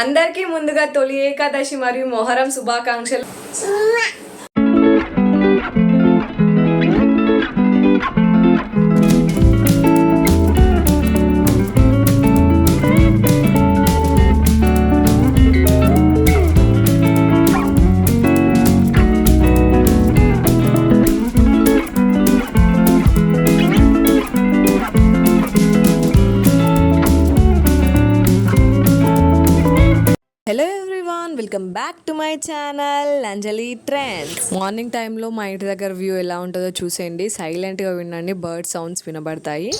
అందరికీ ముందుగా తొలి ఏకాదశి మరియు మొహరం శుభాకాంక్షలు. Welcome back to my channel Anjali trends. Morning టైంలో మా ఇంటి దగ్గర వ్యూ ఎలా ఉంటుందో చూసేయండి. సైలెంట్గా వినండి. బర్డ్ సౌండ్స్ వినబడతాయి.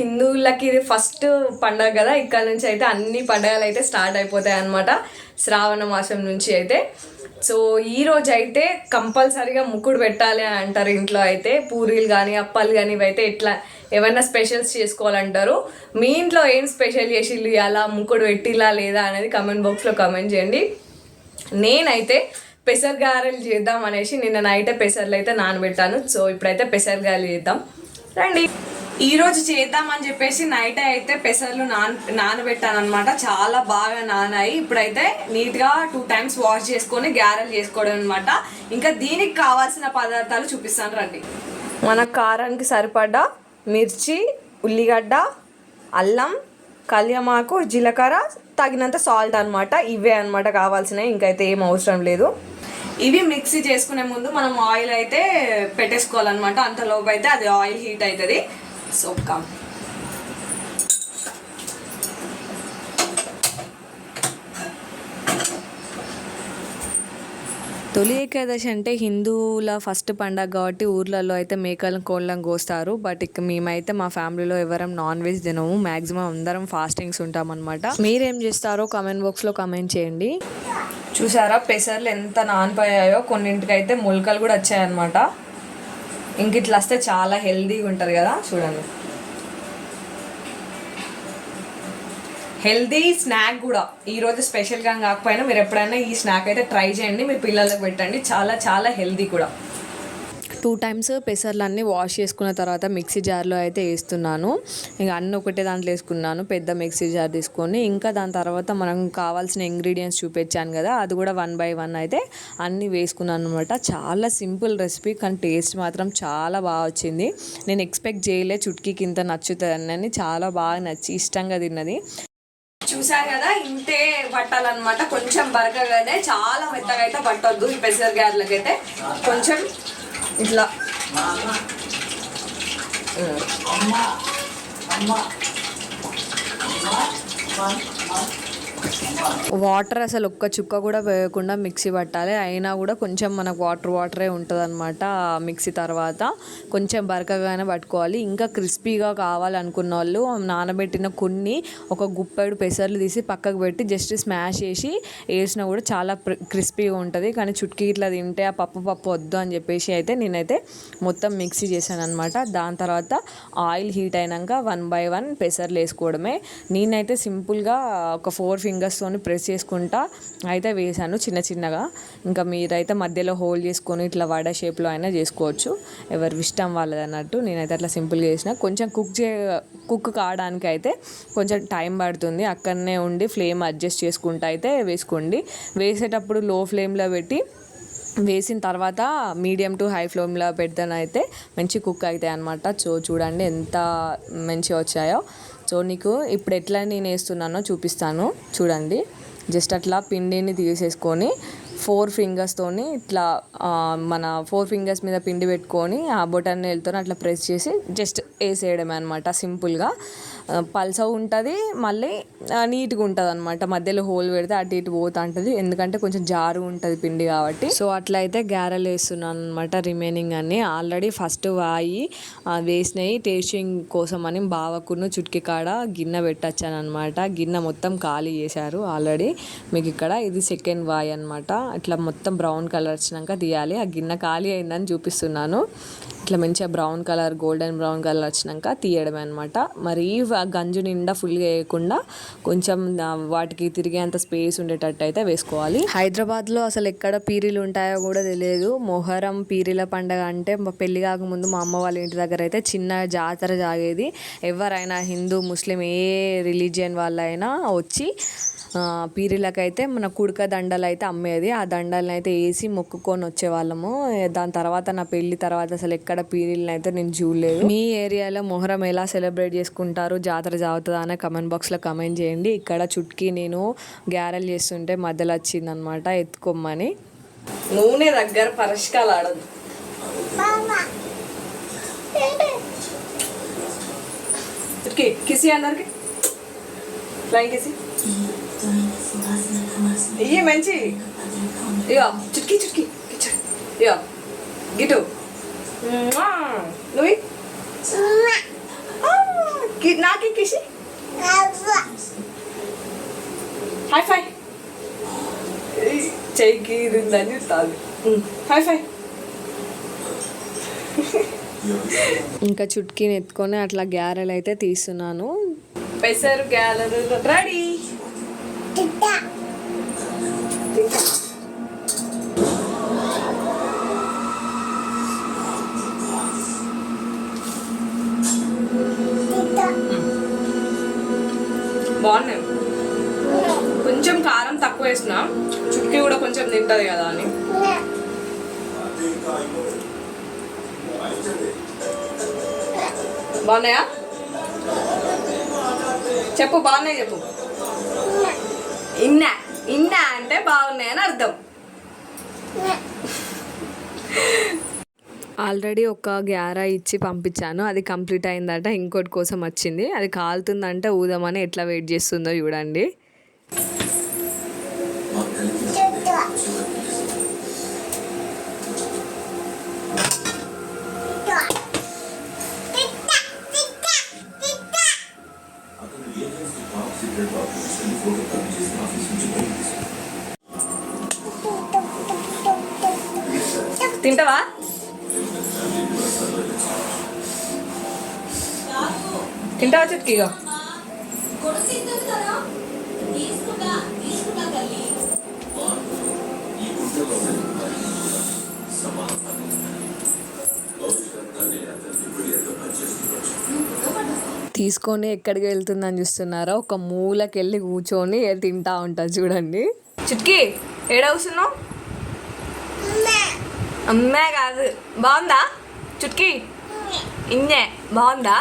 హిందువులకి ఇది ఫస్ట్ పండగ కదా. ఇక్కడ నుంచి అయితే అన్ని పండగలు అయితే స్టార్ట్ అయిపోతాయి అన్నమాట. శ్రావణ మాసం నుంచి అయితే. సో ఈ రోజు అయితే కంపల్సరీగా ముక్కుడు పెట్టాలి అని అంటారు ఇంట్లో అయితే. పూరీలు కానీ అప్పాలు కానీ ఇవైతే ఎట్లా ఏమైనా స్పెషల్స్ చేసుకోవాలంటారు. మీ ఇంట్లో ఏం స్పెషల్ చేసిల్లు అలా ముక్కుడు పెట్టిలా లేదా అనేది కమెంట్ బాక్స్లో కమెంట్ చేయండి. నేనైతే పెసర్ గారెలు చేద్దాం అనేసి నిన్న నైటే పెసర్లు అయితే నానబెట్టాను. సో ఇప్పుడైతే పెసర్ గారెలు చేద్దాం. రండి. ఈ రోజు చేద్దామని చెప్పేసి నైట్ అయితే పెసర్లు నాన నానబెట్టాను అనమాట చాలా బాగా నానాయి. ఇప్పుడైతే నీట్గా టూ టైమ్స్ వాష్ చేసుకొని గారెలు చేసుకోవడం అనమాట ఇంకా దీనికి కావాల్సిన పదార్థాలు చూపిస్తాను రండి. మన కారానికి సరిపడ్డ మిర్చి ఉల్లిగడ్డ అల్లం కళ్యమాకు జీలకర్ర తగినంత సాల్ట్ అనమాట ఇవే అనమాట కావాల్సినవి. ఇంకైతే ఏం అవసరం లేదు. ఇవి మిక్సీ చేసుకునే ముందు మనం ఆయిల్ అయితే పెట్టేసుకోవాలన్నమాట. అంతలోపు అయితే అది ఆయిల్ హీట్ అవుతుంది. సో కమ్ తొలి ఏకాదశి అంటే హిందువుల ఫస్ట్ పండగ కాబట్టి ఊర్లలో అయితే మేకలను కోళ్ళను కోస్తారు. బట్ ఇక మేమైతే మా ఫ్యామిలీలో ఎవరం నాన్ వెజ్ తినము. మాక్సిమం అందరం ఫాస్టింగ్స్ ఉంటాం అనమాట మీరేం చేస్తారో కామెంట్ బాక్స్లో కామెంట్ చేయండి. చూసారా పెసర్లు ఎంత నానిపోయాయో. కొన్నింటికైతే మొలకలు కూడా వచ్చాయన్నమాట. ఇంక ఇట్లా వస్తే చాలా హెల్దీగా ఉంటుంది కదా చూడండి. హెల్దీ స్నాక్ కూడా. ఈరోజు స్పెషల్గా కాకపోయినా మీరు ఎప్పుడైనా ఈ స్నాక్ అయితే ట్రై చేయండి మీ పిల్లలకు పెట్టండి. చాలా చాలా హెల్దీ కూడా. టూ టైమ్స్ పెసర్లన్నీ వాష్ చేసుకున్న తర్వాత మిక్సీ జార్లో అయితే వేస్తున్నాను. ఇంకా అన్నీ ఒకటే దాంట్లో వేసుకున్నాను. పెద్ద మిక్సీ జార్ తీసుకొని ఇంకా దాని తర్వాత మనం కావాల్సిన ఇంగ్రీడియంట్స్ చూపించాను కదా అది కూడా వన్ బై వన్ అయితే అన్నీ వేసుకున్నాను అనమాట చాలా సింపుల్ రెసిపీ కానీ టేస్ట్ మాత్రం చాలా బాగా వచ్చింది. నేను ఎక్స్పెక్ట్ చేయలే చుట్కీకి ఇంత నచ్చుతుందని చాలా బాగా నచ్చి ఇష్టంగా తిన్నది. చూసారు కదా ఇంతే పట్టాలన్నమాట. కొంచెం బరకగానే చాలా మెత్తగా అయితే పట్టొద్దు ఈ పెసర్ గారెలకి అయితే కొంచెం ఇట్లా. వాటర్ అసలు ఒక్క చుక్క కూడా వేయకుండా మిక్సీ పట్టాలి. అయినా కూడా కొంచెం మనకు వాటర్ వాటరే ఉంటుంది అనమాట మిక్సీ తర్వాత. కొంచెం బరకగానే పట్టుకోవాలి. ఇంకా క్రిస్పీగా కావాలనుకున్న వాళ్ళు నానబెట్టిన కొన్ని ఒక గుప్పెడు పెసర్లు తీసి పక్కకు పెట్టి జస్ట్ స్మాష్ చేసి వేసినా కూడా చాలా క్రిస్పీగా ఉంటుంది. కానీ చుట్కీ ఇట్లా తింటే ఆ పప్పు పప్పు వద్దు అని చెప్పేసి అయితే నేనైతే మొత్తం మిక్సీ చేశాను అనమాట దాని తర్వాత ఆయిల్ హీట్ అయినాక వన్ బై వన్ పెసర్లు వేసుకోవడమే. నేనైతే సింపుల్గా ఒక ఫోర్ ఫింగర్ ఫింగర్స్తోని ప్రెస్ చేసుకుంటా అయితే వేసాను చిన్న చిన్నగా. ఇంకా మీరైతే మధ్యలో హోల్డ్ చేసుకొని ఇట్లా వడ షేప్లో అయినా చేసుకోవచ్చు. ఎవరి ఇష్టం వాళ్ళది అన్నట్టు నేనైతే అట్లా సింపుల్గా చేసిన. కొంచెం కుక్ చే కుక్ కావడానికి అయితే కొంచెం టైం పడుతుంది. అక్కడనే ఉండి ఫ్లేమ్ అడ్జస్ట్ చేసుకుంటూ అయితే వేసుకోండి. వేసేటప్పుడు లో ఫ్లేమ్లో పెట్టి వేసిన తర్వాత మీడియం టు హై ఫ్లేమ్లో పెడితేనైతే మంచి కుక్ అవుతాయి అనమాట సో చూడండి ఎంత మంచిగా వచ్చాయో. సో నీకు ఇప్పుడు ఎట్లా నేను వేస్తున్నానో చూపిస్తాను. చూడండి. జస్ట్ అట్లా పిండిని తీసేసుకొని ఫోర్ ఫింగర్స్తోని ఇట్లా మన ఫోర్ ఫింగర్స్ మీద పిండి పెట్టుకొని ఆ బొటన్ నెలతో అట్లా ప్రెస్ చేసి జస్ట్ వేసేయడమే అనమాట సింపుల్గా. పల్స ఉంటుంది మళ్ళీ నీట్గా ఉంటుంది అనమాట మధ్యలో హోల్ పెడితే అటు ఇటు పోతా ఉంటుంది ఎందుకంటే కొంచెం జారు ఉంటుంది పిండి కాబట్టి. సో అట్లా అయితే గారెలు వేస్తున్నాను అనమాట రిమైనింగ్ అన్ని. ఆల్రెడీ ఫస్ట్ వాయి వేసినాయి టేస్టింగ్ కోసం అని బావకును చుట్కి కాడ గిన్నె పెట్టచ్చాను అనమాట గిన్నె మొత్తం ఖాళీ చేశారు ఆల్రెడీ. మీకు ఇక్కడ ఇది సెకండ్ వాయి అనమాట ఇట్లా మొత్తం బ్రౌన్ కలర్ వచ్చినాక తీయాలి. ఆ గిన్నె ఖాళీ అయిందని చూపిస్తున్నాను. ఇట్లా మంచిగా brown colour golden brown colour వచ్చినాక తీయడమే అనమాట మరీ ఆ గంజు నిండా ఫుల్గా వేయకుండా కొంచెం వాటికి వాటికి తిరిగేంత స్పేస్ ఉండేటట్టు అయితే వేసుకోవాలి. హైదరాబాద్లో అసలు ఎక్కడ పీరీలు ఉంటాయో కూడా తెలియదు. మొహరం పీరీల పండగ అంటే మా పెళ్ళి కాకముందు మా అమ్మ వాళ్ళ ఇంటి దగ్గర అయితే చిన్న జాతర జాగేది. ఎవరైనా హిందూ ముస్లిం ఏ రిలీజియన్ వాళ్ళైనా వచ్చి పీరీలకైతే మన కుడక దండలు అయితే అమ్మేది. ఆ దండలను అయితే వేసి మొక్కుకొని వచ్చేవాళ్ళము. దాని తర్వాత నా పెళ్ళి తర్వాత అసలు ఎక్కడ పీరీలను అయితే నేను చూడలేదు. మీ ఏరియాలో మొహరం ఎలా సెలబ్రేట్ చేసుకుంటారు? జాతర జాగుతుందా అనే కమెంట్ బాక్స్లో కమెంట్ చేయండి. ఇక్కడ చుట్కీ నేను గ్యారెల్ చేస్తుంటే మధ్యలో వచ్చిందనమాట ఎత్తుకోమని నూనె దగ్గర పరిష్కాలు ఆడదు. కిసి అందరికి ఫ్లైంగ్ కిసి? ఇయ్యి మంచి. ఇగో చుట్కీ చుట్కీ ఇగో గిటు. నువ్వు నాకి కిసి హై ఫై. చెయ్యికి ఇరుందని చెప్తాను హై ఫై. ఇంకా చుట్కీని ఎత్తుకొని అట్లా గ్యారెలు అయితే తీస్తున్నాను. పెసరు గ్యారెలు రెడీ. బాగున్నాయి. కొంచెం కారం తక్కువ వేసిన చుట్కీ కూడా కొంచెం తింటది కదా అని. బాగున్నాయా? చెప్పు బాగున్నాయి చెప్పు. ఇన్నా ఇన్నా అంటే బాగున్నాయని అర్థం. ఆల్రెడీ ఒక గ్యారా ఇచ్చి పంపించాను. అది కంప్లీట్ అయిందట ఇంకోటి కోసం వచ్చింది. అది కాలుతుందంటే ఊదమని ఎట్లా వెయిట్ చేస్తుందో చూడండి. పనిచేస్తుండొచ్చు తీసుకొని ఎక్కడికి వెళ్తుందని చూస్తున్నారా? ఒక మూలకి వెళ్ళి కూర్చొని తింటా ఉంటుంది చూడండి. చుట్కీ ఏడ కూర్చున్నావు? అమ్మే కాదు. బాగుందా? చుట్కీ ఇన్నే బాగుందా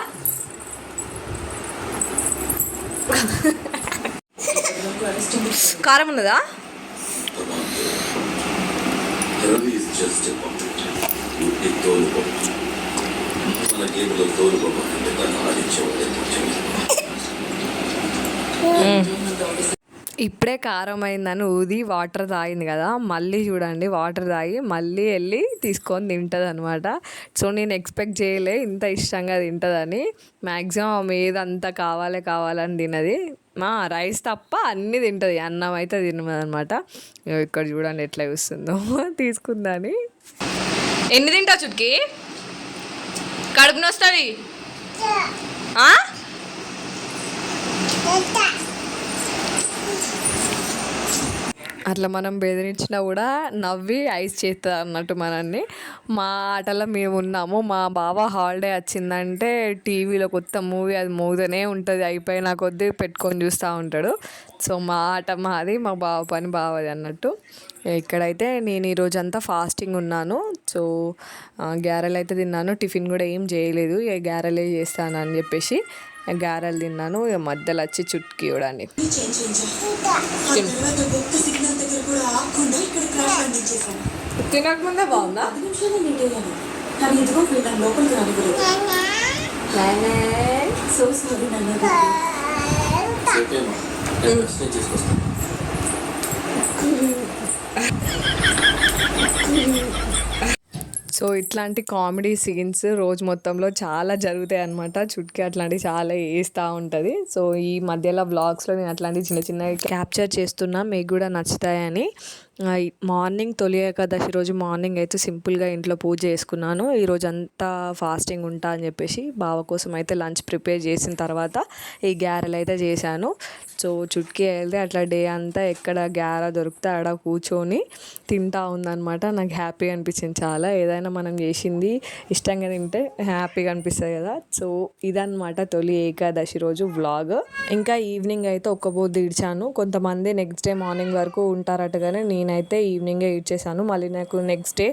కారం ఉన్నదా ఇప్పుడే కారం అయిందని ఊది వాటర్ తాగింది కదా. మళ్ళీ చూడండి వాటర్ తాగి మళ్ళీ వెళ్ళి తీసుకొని తింటుంది అనమాట సో నేను ఎక్స్పెక్ట్ చేయలే ఇంత ఇష్టంగా తింటుందని. మ్యాక్సిమం ఏదంతా కావాలి కావాలని తినది. మా రైస్ తప్ప అన్నీ తింటుంది. అన్నం అయితే తినదు ఇక్కడ చూడండి ఎట్లా చూస్తుందో. తీసుకుందని. ఎన్ని తింటావు చుక్కి? కడుపు నొస్తుంది? అట్లా మనం బెదిరించినా కూడా నవ్వి ఐస్ చేస్తుంది అన్నట్టు మనల్ని. మా ఆటలో మేము ఉన్నాము. మా బావ హాలిడే వచ్చిందంటే టీవీలో కొత్త మూవీ అది మోగుతూనే ఉంటుంది. అయిపోయిన కొద్దీ పెట్టుకొని చూస్తూ ఉంటాడు. సో మా ఆట మాది మా బావ పని బావది అన్నట్టు. ఇక్కడైతే నేను ఈరోజు అంతా ఫాస్టింగ్ ఉన్నాను. సో గ్యారెలు అయితే తిన్నాను. టిఫిన్ కూడా ఏం చేయలేదు. ఇక గ్యారెలే చేస్తాను అని చెప్పేసి గారెలు తిన్నాను. ఇక మధ్యలో వచ్చి చుట్కి చూడండి. చేంజ్ చేయించాను ఆ తర్వాత ఒక్క సిగ్నల్ దగ్గర కూడా ఆగకుండా ఇక్కడ క్రాష్ ల్యాండింగ్ చేశాను. తినకముందే బాగుందా? పది నిమిషాలు లేట్ అయ్యాను. కానీ ఇదిగో వీళ్ళని లోపలికి రానివ్వలేదు. సో సారీ నన్ను చెప్పేమా నేను ప్రశ్న చేసుకొస్తాను సో ఇట్లాంటి కామెడీ సీన్స్ రోజు మొత్తంలో చాలా జరుగుతాయి అనమాట చుట్కి అట్లాంటివి చాలా వేస్తూ ఉంటుంది. సో ఈ మధ్యలో బ్లాగ్స్లో నేను అట్లాంటి చిన్న చిన్న క్యాప్చర్ చేస్తున్నా. మీకు కూడా నచ్చుతాయని. మార్నింగ్ తొలి ఏకాదశి రోజు మార్నింగ్ అయితే సింపుల్గా ఇంట్లో పూజ చేసుకున్నాను. ఈరోజు అంతా ఫాస్టింగ్ ఉంటా అని చెప్పేసి బావ కోసం అయితే లంచ్ ప్రిపేర్ చేసిన తర్వాత ఈ గ్యారెలు అయితే చేశాను. సో చుట్కీ వెళ్తే అట్లా డే అంతా ఎక్కడ గ్యార దొరికితే ఆడ కూర్చొని తింటా ఉందన్నమాట. నాకు హ్యాపీగా అనిపించింది చాలా. ఏదైనా మనం చేసింది ఇష్టంగా తింటే హ్యాపీగా అనిపిస్తుంది కదా. సో ఇదన్నమాట తొలి ఏకాదశి రోజు వ్లాగ్. ఇంకా ఈవినింగ్ అయితే ఒక్క పొద్దు ఇడ్చాను. కొంతమంది నెక్స్ట్ డే మార్నింగ్ వరకు ఉంటారట కానీ నేను నేనైతే ఈవినింగే ఇచ్చేసాను మళ్ళీ నాకు నెక్స్ట్ డే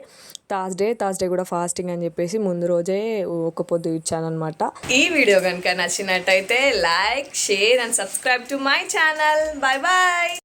థర్స్డే థర్స్డే కూడా ఫాస్టింగ్ అని చెప్పేసి ముందు రోజే ఒక పొద్దు ఇచ్చాను అనమాట ఈ వీడియో కనుక నచ్చినట్టయితే like share and subscribe to my channel. Bye bye.